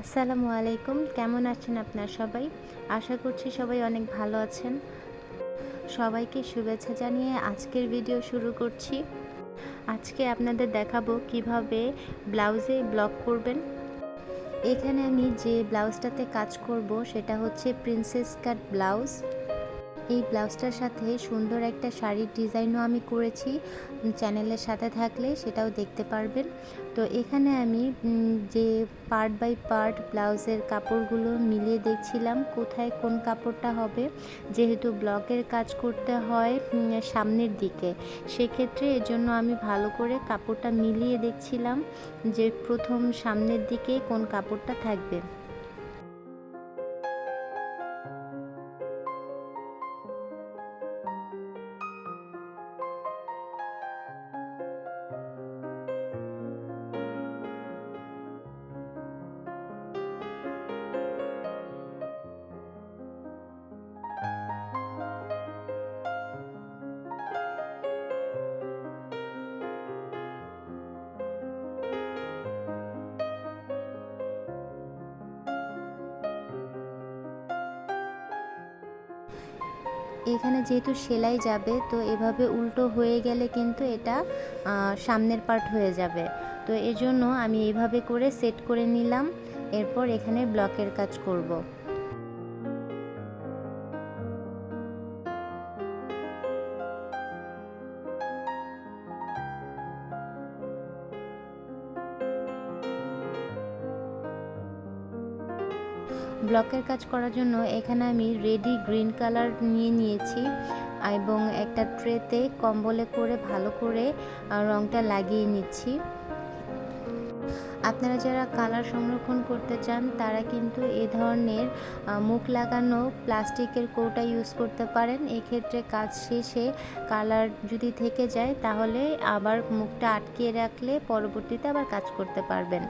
আসসালামু আলাইকুম। কেমন আছেন আপনার সবাই? আশা করছি সবাই অনেক ভালো আছেন। সবাইকে শুভেচ্ছা জানিয়ে আজকের ভিডিও শুরু করছি। আজকে আপনাদের দেখাবো কীভাবে ব্লাউজে ব্লক করবেন। এখানে আমি যে ব্লাউজটাতে কাজ করব, সেটা হচ্ছে প্রিন্সেস কাট ব্লাউজ এই ব্লাউজটার সাথে সুন্দর একটা শাড়ির ডিজাইনও আমি করেছি। চ্যানেলের সাথে থাকলে সেটাও দেখতে পারবেন। তো এখানে আমি যে পার্ট বাই পার্ট ব্লাউজের কাপড়গুলো মিলিয়ে দেখছিলাম কোথায় কোন কাপড়টা হবে, যেহেতু ব্লকের কাজ করতে হয় সামনের দিকে। সেক্ষেত্রে এর জন্য আমি ভালো করে কাপড়টা মিলিয়ে দেখছিলাম যে প্রথম সামনের দিকে কোন কাপড়টা থাকবে। এখানে যেহেতু সেলাই যাবে, তো এভাবে উল্টো হয়ে গেলে কিন্তু এটা সামনের পার্ট হয়ে যাবে তো এজন্য আমি এভাবে করে সেট করে নিলাম এরপর এখানে ব্লকের কাজ করব। ব্লকের কাজ করার জন্য এখানে আমি রেডি গ্রিন কালার নিয়ে নিয়েছি এবং একটা ট্রেতে কম্বলে করে ভালো করে রংটা লাগিয়ে নিচ্ছি। আপনারা যারা কালার সংরক্ষণ করতে চান, তারা কিন্তু এ ধরনের মুখ লাগানো প্লাস্টিকের কৌটা ইউজ করতে পারেন। এক্ষেত্রে কাজ শেষে কালার যদি থেকে যায়, তাহলে আবার মুখটা আটকিয়ে রাখলে পরবর্তীতে আবার কাজ করতে পারবেন।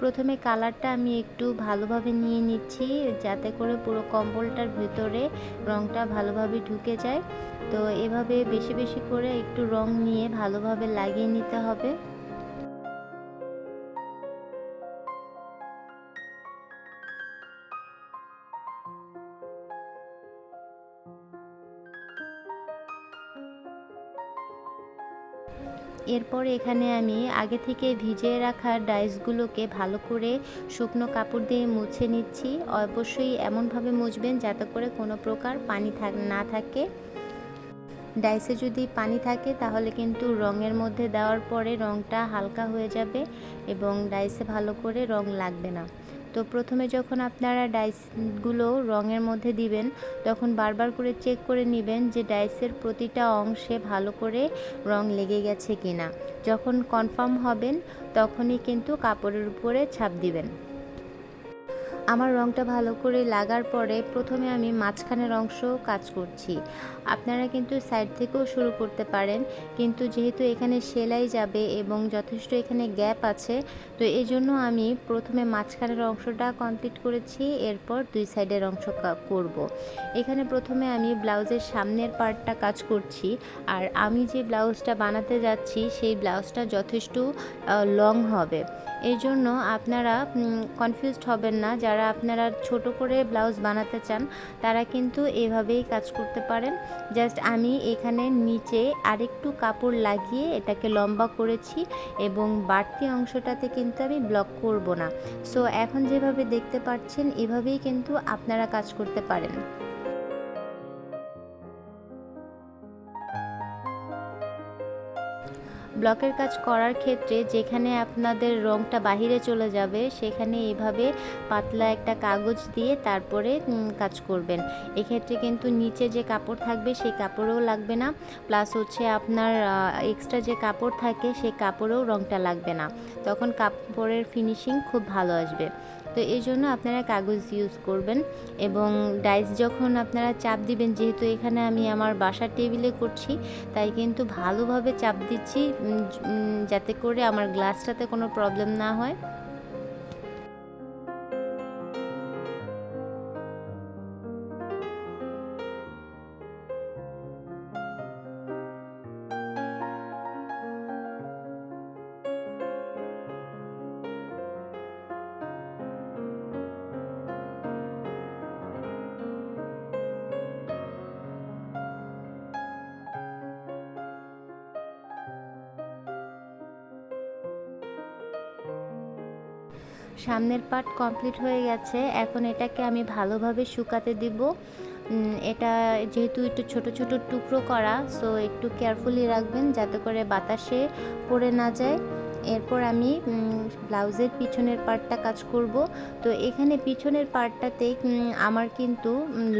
প্রথমে কালারটা আমি একটু ভালোভাবে নিয়ে নিচ্ছি, যাতে করে পুরো কম্বলটার ভিতরে রংটা ভালোভাবে ঢুকে যায়। তো এভাবে বেশি বেশি করে একটু রং নিয়ে ভালোভাবে লাগিয়ে নিতে হবে। এরপর এখানে আমি আগে থেকে ভিজিয়ে রাখা ডাইসগুলোকে ভালো করে শুকনো কাপড় দিয়ে মুছে নিচ্ছি। অবশ্যই এমনভাবে মুছবেন যাতে করে কোনো প্রকার পানি না থাকে। ডাইসে যদি পানি থাকে তাহলে কিন্তু রঙের মধ্যে দেওয়ার পরে রঙটা হালকা হয়ে যাবে এবং ডাইসে ভালো করে রং লাগবে না। তো প্রথমে যখন আপনারা ডাইসগুলো রঙের মধ্যে দিবেন, তখন বারবার করে চেক করে নেবেন যে ডাইসের প্রতিটা অংশে ভালো করে রং লেগে গেছে কিনা। যখন কনফার্ম হবেন, তখনই কিন্তু কাপড়ের উপরে ছাপ দিবেন। আমার রংটা ভালো করে লাগার পরে প্রথমে আমি মাঝখানের অংশ কাজ করছি আপনারা কিন্তু সাইড থেকেও শুরু করতে পারেন, কিন্তু যেহেতু এখানে সেলাই যাবে এবং যথেষ্ট এখানে গ্যাপ আছে, তো এই জন্য আমি প্রথমে মাঝখানের অংশটা কমপ্লিট করেছি, এরপর দুই সাইডের অংশ করব। এখানে প্রথমে আমি ব্লাউজের সামনের পার্টটা কাজ করছি, আর আমি যে ব্লাউজটা বানাতে যাচ্ছি, সেই ব্লাউজটা যথেষ্ট লং হবে এই জন্য আপনারা কনফিউজড হবেন না। যারা আপনারা ছোট করে ব্লাউজ বানাতে চান, তারা কিন্তু এভাবেই কাজ করতে পারেন। জাস্ট আমি এখানে নিচে আরেকটু কাপড় লাগিয়ে এটাকে লম্বা করেছি এবং বাড়তি অংশটাতে কিন্তু আমি ব্লক করব না। সো এখন যেভাবে দেখতে পাচ্ছেন, এভাবেই কিন্তু আপনারা কাজ করতে পারেন। ব্লকের কাজ করার ক্ষেত্রে যেখানে আপনাদের রংটা বাহিরে চলে যাবে, সেখানে এভাবে পাতলা একটা কাগজ দিয়ে তারপরে কাজ করবেন। এক্ষেত্রে কিন্তু নিচে যে কাপড় থাকবে, সেই কাপড়েও লাগবে না। প্লাস হচ্ছে আপনার এক্সট্রা যে কাপড় থাকে, সেই কাপড়েও রংটা লাগবে না। তখন কাপড়ের ফিনিশিং খুব ভালো আসবে। তো এই জন্য আপনারা কাগজ ইউজ করবেন এবং ডাইস যখন আপনারা চাপ দিবেন, যেহেতু এখানে আমি আমার বাসার টেবিলে করছি, তাই কিন্তু ভালোভাবে চাপ দিচ্ছি যাতে করে আমার গ্লাসটাতে কোনো প্রবলেম না হয়। সামনের পার্ট কমপ্লিট হয়ে গেছে। এখন এটাকে আমি ভালোভাবে শুকাতে দিব। এটা যেহেতু একটু ছোট ছোট টুকরো করা সো একটু কেয়ারফুলি রাখবেন যাতে করে বাতাসে পড়ে না যায়। এরপর আমি ব্লাউজের পিছনের পার্টটা কাজ করব। তো এখানে পিছনের পার্টটাতে আমার কিন্তু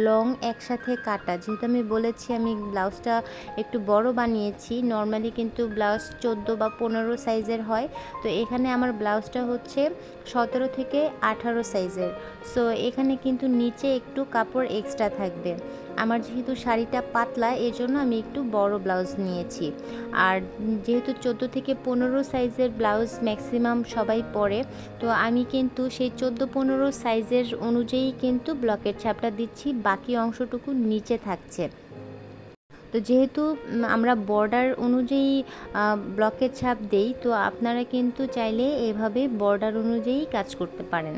লং একসাথে কাটা। যেহেতু আমি বলেছি আমি ব্লাউজটা একটু বড় বানিয়েছি, নর্মালি কিন্তু ব্লাউজ চোদ্দ বা পনেরো সাইজের হয়। তো এখানে আমার ব্লাউজটা হচ্ছে সতেরো থেকে আঠারো সাইজের। সো এখানে কিন্তু নিচে একটু কাপড় এক্সট্রা থাকবে। আমার যেহেতু শাড়িটা পাতলা, এজন্য আমি একটু বড় ব্লাউজ নিয়েছি। আর যেহেতু চোদ্দ থেকে পনেরো সাইজের ব্লাউজ ম্যাক্সিমাম সবাই পরে, তো আমি কিন্তু সেই চোদ্দ পনেরো সাইজের অনুযায়ী কিন্তু ব্লকের ছাপটা দিচ্ছি, বাকি অংশটুকু নিচে থাকছে। তো যেহেতু আমরা বর্ডার অনুযায়ী ব্লকের ছাপ দেই, তো আপনারা কিন্তু চাইলে এভাবে বর্ডার অনুযায়ী কাজ করতে পারেন।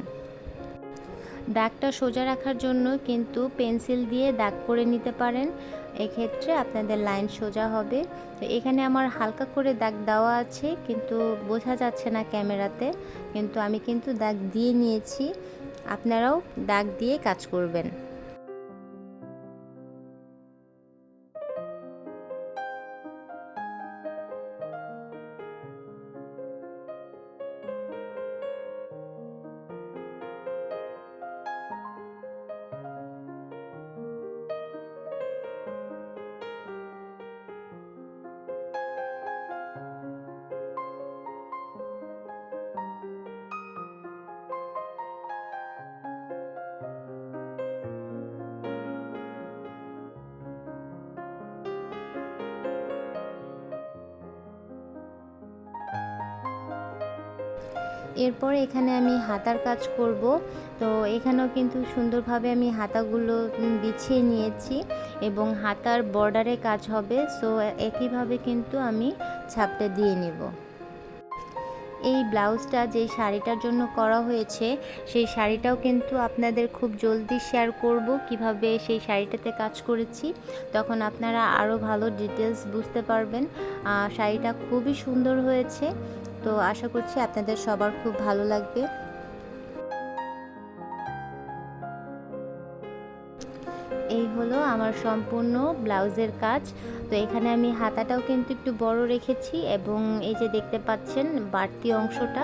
দাগটা সোজা রাখার জন্য কিন্তু পেন্সিল দিয়ে দাগ করে নিতে পারেন। এক্ষেত্রে আপনাদের লাইন সোজা হবে। তো এখানে আমার হালকা করে দাগ দেওয়া আছে, কিন্তু বোঝা যাচ্ছে না ক্যামেরাতে। কিন্তু আমি কিন্তু দাগ দিয়ে নিয়েছি। আপনারাও দাগ দিয়ে কাজ করবেন। এরপর এখানে আমি হাতার কাজ করব। তো এখানেও কিন্তু সুন্দরভাবে আমি হাতাগুলো বিছিয়ে নিয়েছি এবং হাতার বর্ডারে কাজ হবে। সো, একইভাবে কিন্তু আমি ছাপটা দিয়ে নিব। এই ব্লাউজটা যে শাড়িটার জন্য করা হয়েছে, সেই শাড়িটাও কিন্তু আপনাদের খুব জলদি শেয়ার করব কীভাবে সেই শাড়িটাতে কাজ করেছি। তখন আপনারা আরও ভালো ডিটেলস বুঝতে পারবেন। শাড়িটা খুবই সুন্দর হয়েছে। তো আশা করছি আপনাদের সবার খুব ভালো লাগবে। এই হলো আমার সম্পূর্ণ ব্লাউজের কাজ। তো এখানে আমি হাতাটাও কিন্তু একটু বড় রেখেছি এবং এই যে দেখতে পাচ্ছেন বাড়তি অংশটা,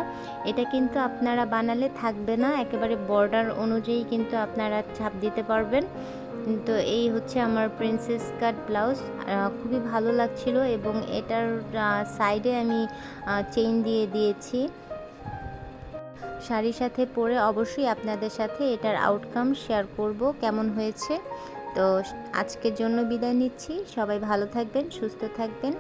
এটা কিন্তু আপনারা বানালে থাকবে না। একেবারে বর্ডার অনুযায়ী কিন্তু আপনারা ছাপ দিতে পারবেন। তো এই হচ্ছে আমার প্রিন্সেস কাট ব্লাউজ খুবই ভালো লাগছিল এবং এটার সাইডে আমি চেইন দিয়ে দিয়েছি। শাড়ির সাথে পরে অবশ্যই আপনাদের সাথে এটার আউটকাম শেয়ার করব, কেমন হয়েছে। তো আজকের জন্য বিদায় নিচ্ছি। সবাই ভালো থাকবেন, সুস্থ থাকবেন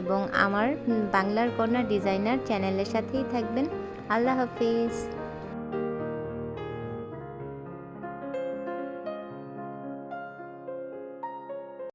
এবং আমার বাংলার কন্যা ডিজাইনার চ্যানেলের সাথেই থাকবেন। আল্লাহ হাফিজ।